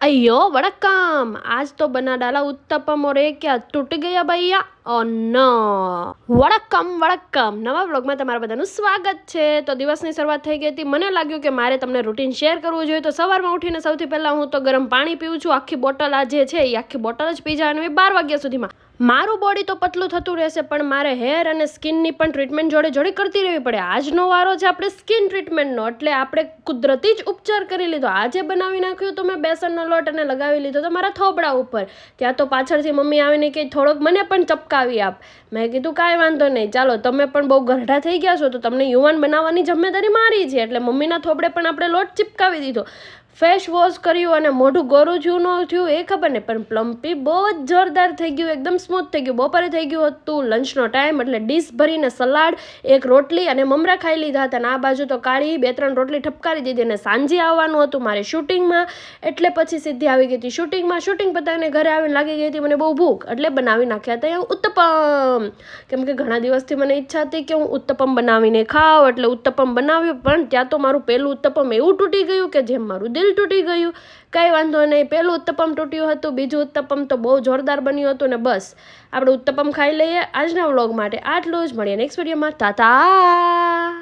અయ్యో વડક્કમ આજ તો બના ડાલા ઉત્તપમ ઓરે ક્યાં તૂટ ગયા ભૈયા ઓ ન વડક્કમ વડક્કમ નવા બ્લોગમાં તમારા બધાનું સ્વાગત છે તો દિવસની શરૂઆત થઈ ગઈ હતી મને લાગ્યું કે મારે તમને રૂટીન શેર કરવું જોઈએ તો સવારમાં ઉઠીને સૌથી પહેલાં હું તો ગરમ પાણી પીવું છું આખી બોટલ આ જે છે એ આખી બોટલ જ પી જાય અને બાર વાગ્યા સુધીમાં મારું બોડી તો પતલું થતું રહેશે, પણ મારે હેર અને સ્કિનની પણ ટ્રીટમેન્ટ જોડે જોડે કરતી રહેવી પડે. આજનો વારો છે આપણે સ્કિન ટ્રીટમેન્ટનો એટલે આપણે કુદરતી જ ઉપચાર કરી લીધો. આજે બનાવી નાખ્યું તો મેં બેસનનો લોટ અને લગાવી લીધો તો મારા થોબડા ઉપર. ત્યાં તો પાછળથી મમ્મી આવીને કે થોડોક મને પણ ચપકાવી આપ. મેં કીધું, કાંઈ વાંધો નહીં. ચાલો, તમે પણ બહુ ગરઢા થઈ ગયા છો, તો તમને યુવાન બનાવવાની જવાબદારી મારી છે. એટલે મમ્મીના થોબડે પણ આપણે લોટ ચિપકાવી દીધો. ફેસ વોશ કર્યું અને મોઢું ગોરું થયું ન થયું, એ ખબર નહીં, પણ પ્લમ્પી બહુ જ જોરદાર થઈ ગયું, એકદમ સ્મૂથ થઈ ગયું. બપોરે થઈ ગયું હતું લંચનો ટાઈમ એટલે ડીશ ભરીને સલાડ, એક રોટલી અને મમરા ખાઈ લીધા હતા. અને આ બાજુ તો કાળી, બે ત્રણ રોટલી ઠપકારી દીધી અને સાંજે આવવાનું હતું મારે શૂટિંગમાં એટલે પછી સીધી આવી ગઈ હતી શૂટિંગમાં શૂટિંગ પતાવીને ઘરે આવીને લાગી ગઈ હતી, મને બહુ ભૂખ, એટલે બનાવી નાખ્યા હતા. ઉત્તપમ. કેમ કે ઘણા દિવસથી મને ઈચ્છા હતી કે હું ઉત્તપમ બનાવીને ખાવ, એટલે ઉત્તપમ બનાવ્યું, પણ ત્યાં તો મારું પહેલું ઉત્તપમ એવું તૂટી ગયું કે જેમ મારું દિલ તૂટી ગયું. કંઈ વાંધો નહીં. પહેલું ઉત્તપમ તૂટ્યું હતું, બીજું ઉત્તપમ તો બહુ જોરદાર બન્યું હતું ને બસ. આપણે ઉત્તપમ ખાઈ લઈએ આજના વ્લોગ માટે. આટલું જ મળીએ નેક્સ્ટ વિડીયોમાં. તાતા